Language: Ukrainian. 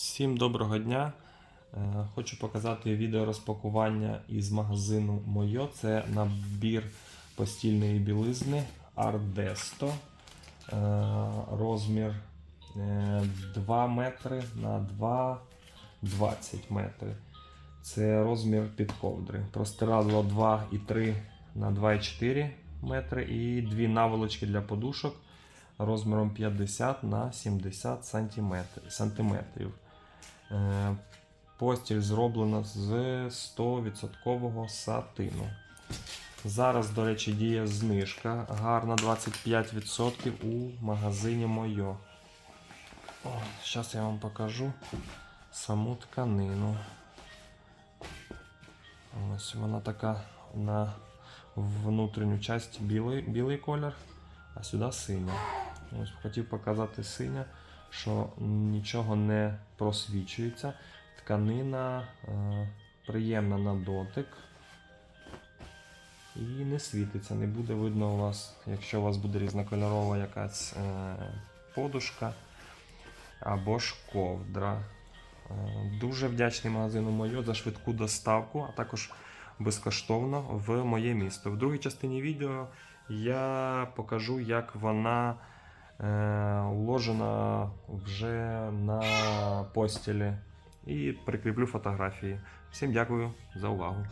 Всім доброго дня. Е, Хочу показати відео розпакування із магазину Мойо. Це набір постільної білизни Ardesto. Е, Розмір е, 2 метри на 2 20 метри. Це розмір під ковдри. Простирадло 2,3 на 2,4 метри і дві наволочки для подушок розміром 50 на 70 сантиметр- сантиметрів. Е, Постіль зроблена з 100% сатину. Зараз, до речі, діє знижка гарна 25% у магазині Мойо. Зараз я вам покажу саму тканину. Ось вона така на внутрішню часть білий, білий колір, а сюди синя. Ось хотів показати синя, що нічого не просвічується. Тканина е, приємна на дотик. І не світиться, не буде видно у вас, якщо у вас буде різнокольорова якась е, подушка або ж ковдра. Е, Дуже вдячний магазину Мойо за швидку доставку, а також безкоштовно в моє місто. В другій частині відео я покажу, як вона уложена вже на постілі і прикріплю фотографії. Всім дякую за увагу.